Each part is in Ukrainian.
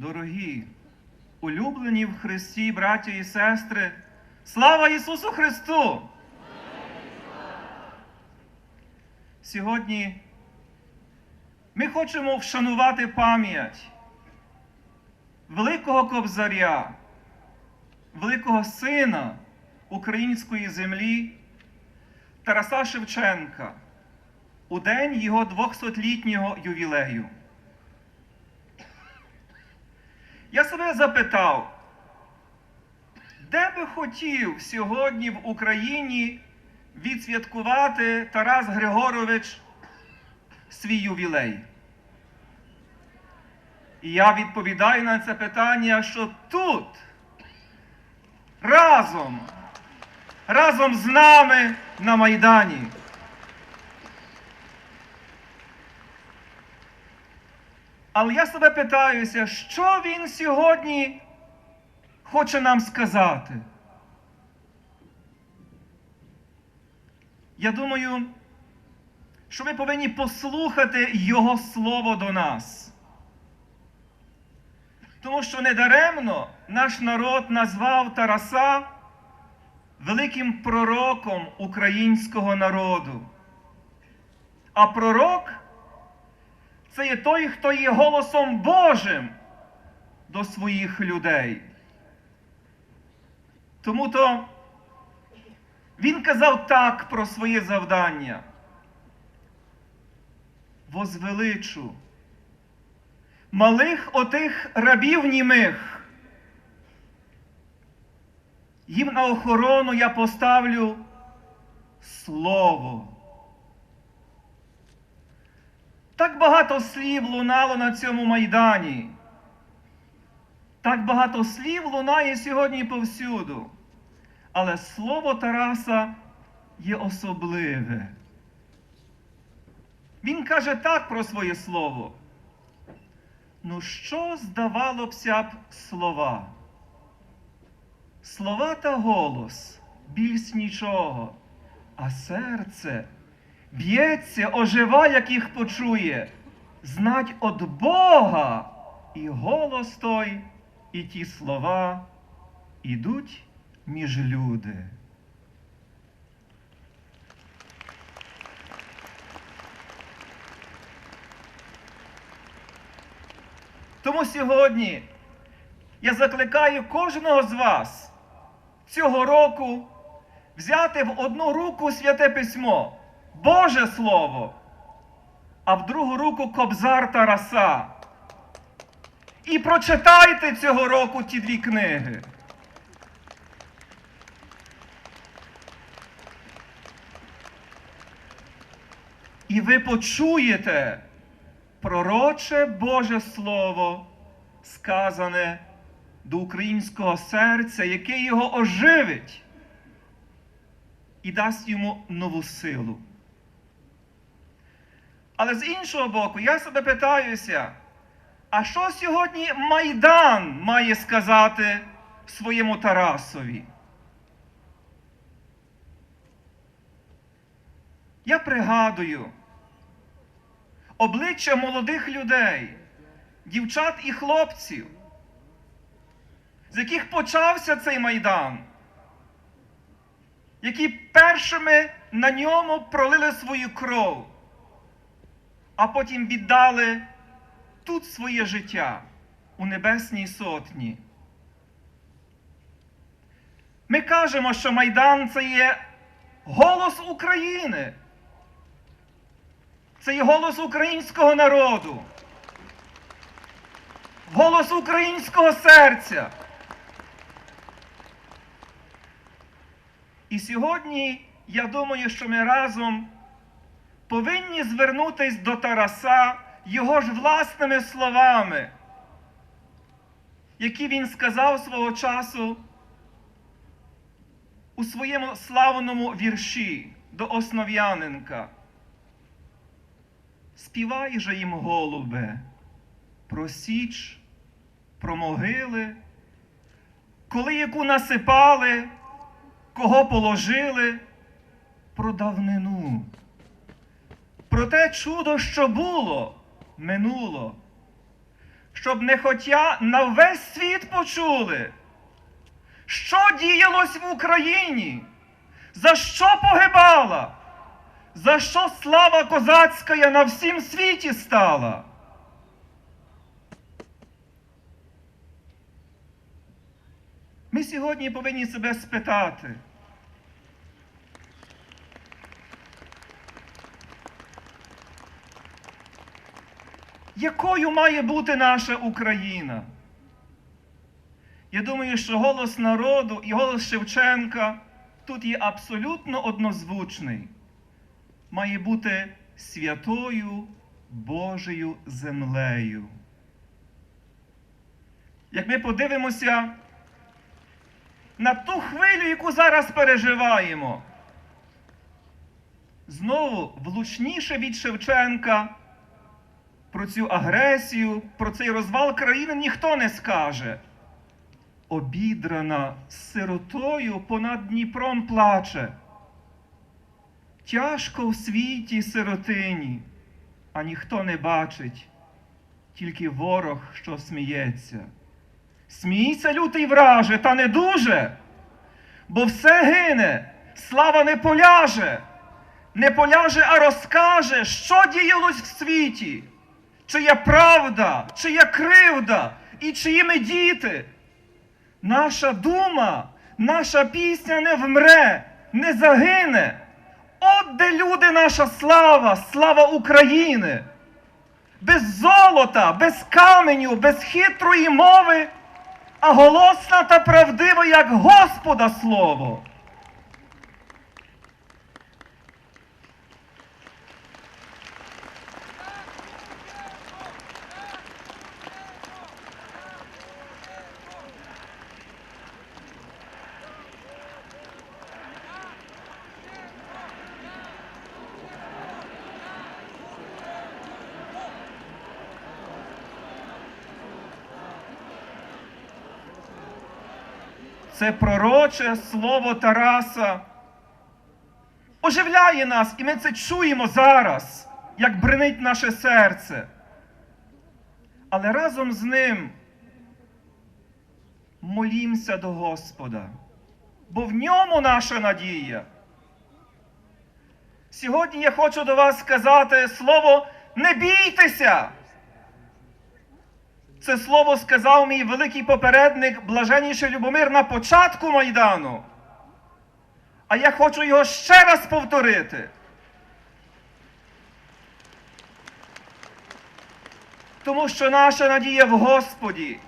Дорогі, улюблені в Христі, браті і сестри, слава Ісусу Христу! Сьогодні ми хочемо вшанувати пам'ять великого кобзаря, великого сина української землі Тараса Шевченка у день його 200-літнього ювілею. Я себе запитав, де би хотів сьогодні в Україні відсвяткувати Тарас Григорович свій ювілей? І я відповідаю на це питання, що тут разом, разом з нами на Майдані. Але я себе питаюся, що він сьогодні хоче нам сказати. Я думаю, що ми повинні послухати Його слово до нас. Тому що недаремно наш народ назвав Тараса великим пророком українського народу. А пророк це є той, хто є голосом Божим до своїх людей. Тому то він казав так про своє завдання. Возвеличу малих отих рабів німих. Їм на охорону я поставлю слово. Так багато слів лунало на цьому майдані. Так багато слів лунає сьогодні повсюду. Але слово Тараса є особливе. Він каже так про своє слово. Ну, що здавалося б слова? Слова та голос більш нічого, а серце б'ється, ожива, як їх почує, знать от Бога, і голос той, і ті слова ідуть між люди. Тому сьогодні я закликаю кожного з вас цього року взяти в одну руку святе письмо, Боже Слово, а в другу руку Кобзар Тараса. І прочитайте цього року ті дві книги. І ви почуєте пророче Боже Слово, сказане до українського серця, яке його оживить і дасть йому нову силу. Але з іншого боку, я себе питаюся, а що сьогодні Майдан має сказати своєму Тарасові? Я пригадую обличчя молодих людей, дівчат і хлопців, з яких почався цей майдан, які першими на ньому пролили свою кров, а потім віддали тут своє життя у Небесній Сотні. Ми кажемо, що Майдан це є голос України. Це є голос українського народу, голос українського серця. І сьогодні я думаю, що ми разом повинні звернутись до Тараса його ж власними словами, які він сказав свого часу у своєму славному вірші до Основ'яненка. Співай же їм, голубе, про січ, про могили, коли яку насипали, кого положили, про давнину, про те чудо, що було, минуло, щоб не хотя на весь світ почули, що діялось в Україні, за що погибала, за що слава козацька на всім світі стала. Ми сьогодні повинні себе спитати. Якою має бути наша Україна? Я думаю, що голос народу і голос Шевченка тут є абсолютно однозвучний. Має бути святою Божою землею. Як ми подивимося на ту хвилю, яку зараз переживаємо, знову влучніше від Шевченка про цю агресію, про цей розвал країни ніхто не скаже. Обідрана сиротою понад Дніпром плаче. Тяжко в світі сиротині, а ніхто не бачить, тільки ворог, що сміється. Смійся, лютий враже, та не дуже, бо все гине, слава не поляже, не поляже, а розкаже, що діялось в світі, чия правда, чия кривда і чиїми діти. Наша дума, наша пісня не вмре, не загине. От де люди наша слава, слава України. Без золота, без каменю, без хитрої мови, а голосна та правдива, як Господа слово. Це пророче слово Тараса оживляє нас, і ми це чуємо зараз, як бренить наше серце. Але разом з ним молімося до Господа, бо в ньому наша надія. Сьогодні я хочу до вас сказати слово не бійтеся. Це слово сказав мій великий попередник, блаженніший Любомир на початку Майдану. А я хочу його ще раз повторити. Тому що наша надія в Господі,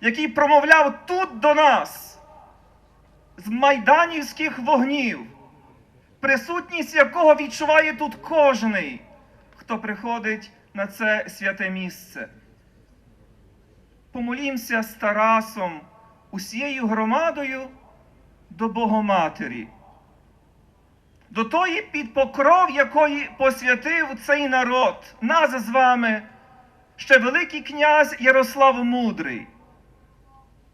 який промовляв тут до нас з майданівських вогнів, присутність якого відчуває тут кожний, хто приходить на це святе місце помолімося з Тарасом, усією громадою до Богоматері, до тої під покров, якої посвятив цей народ, нас з вами, ще Великий князь Ярослав Мудрий.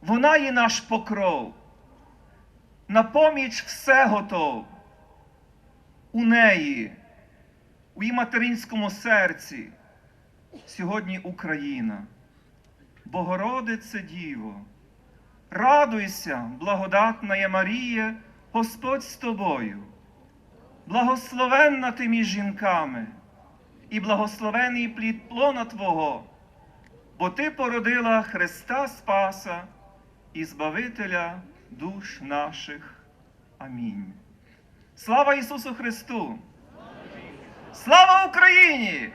Вона є наш покров. На поміч все готов. У неї, у її материнському серці, сьогодні Україна. Богородице Діво, радуйся, благодатна Марія, Господь з тобою, благословенна ти між жінками, і благословений плід плона Твого, бо Ти породила Христа Спаса і Збавителя душ наших. Амінь. Слава Ісусу Христу! Слава Україні!